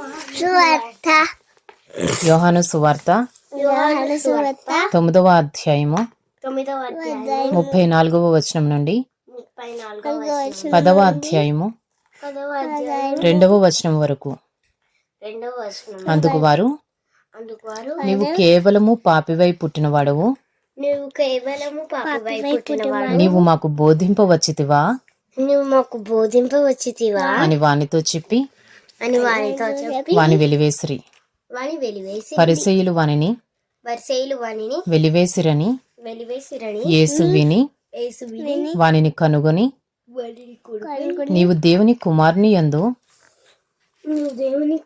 సువార్త. యోహాను సువార్త. యోహాను సువార్త. తొమ్మిదవ అధ్యాయము. ముప్పై నాలుగవ వచనం నుండి. పదవ అధ్యాయము. రెండవ వచనం వరకు. రెండవ వచనం అందుకు వారు నీవు కేవలము పాపివై పుట్టినవాడవు. నువ్వు కేవలము పాపవై పుట్టినవాడు నీవు మాకు బోధింపవచ్చితివా? నువ్వు మాకు బోధింపవచ్చితివా? అని వానితో చెప్పి అని వానితో చెప్పి వాని వెలివేసిరి. వాని వెలివేసి పరిసయులు వానిని వరిసేయులు వానిని వెలివేసిరని వెలివేసిరని యేసు విని యేసు విని వానిని కనుగొని నీవు దేవుని కుమారుని యందు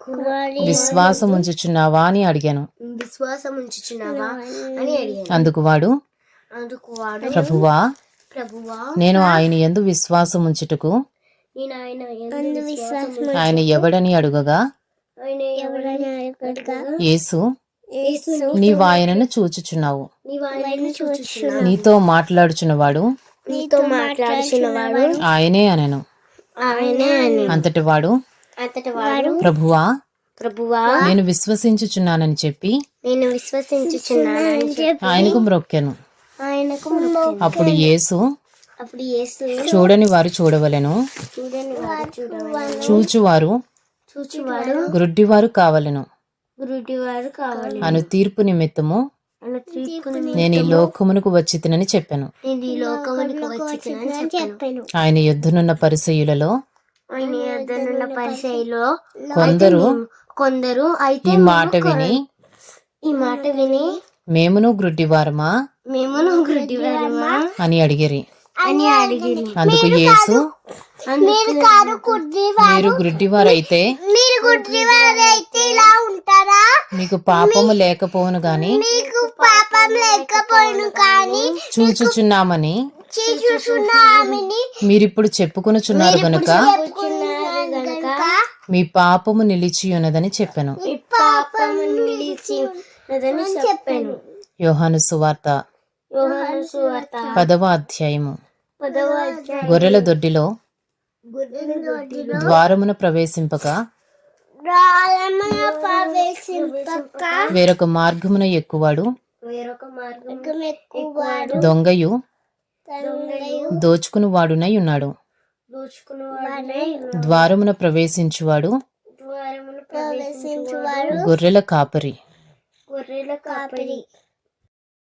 కుమారి విశ్వాసముంచుచున్నావా అని అడిగాను. విశ్వాసం ఉంచుచున్నావా అని అడిగాను. అందుకు వాడు అందుకు వాడు ప్రభువా ప్రభువా నేను ఆయన యందు విశ్వాసముంచుటకు నేను ఆయన ఎవడని అడుగగా? ఆయన ఎవరైనా అడగగా? యేసు నీవు ఆయనను చూచుచున్నావు. నీతో మాట్లాడుచున్నవాడు నీతో మాట్లాడుచున్నవాడు ఆయనే అనెను. అంతటి వాడు అంతటి వాడు ప్రభువా? ప్రభువా? నేను విశ్వసించుచున్నానని చెప్పి నేను విశ్వసించుచున్నానని చెప్పి ఆయనకు మ్రొక్కెను. ఆయనకు మొక్కాను. అప్పుడు యేసు అప్పుడు యేసు చూడని వారు చూడవలెను. చూచువారు గ్రుడ్డివారు కావలెను. అను తీర్పు నిమిత్తము నేను ఈ లోకమునకు వచ్చి తినని చెప్పాను. నేను ఈ లోకమునికి వచ్చి చెప్పాను. ఆయన యుద్ధనున్న పరిసయులలో కొందరు కొందరు అయితే ఈ మాట విని ఈ మాట విని మేమును గ్రుడ్డివారమా? మేమును గుడ్డివారమా అని అడిగిరి. అని అడిగిరి. అందుకు యేసు మీరు కాదు మీరు ఇలా ఉంటారా? మీకు పాపము లేకపోవును గాని మీకు పాపం లేకపోయిను కానీ చూచుచున్నామని మీరిప్పుడు చెప్పుకొనుచున్నారు గనుక గనుక మీ పాపము నిలిచి ఉన్నదని చెప్పాను. యోహాను సువార్త యోహాను సువార్త పదవ అధ్యాయము. గొర్రెల దొడ్డిలో ద్వారమున ప్రవేశింపక వేరొక మార్గమున ఎక్కువాడు దొంగయు దోచుకుని వాడునై ఉన్నాడు. దోచుకునేవాడై ద్వారమున ప్రవేశించువాడు ద్వారమును ప్రవేశించువాడు. గొర్రెల కాపరి. గొర్రెల కాపరి.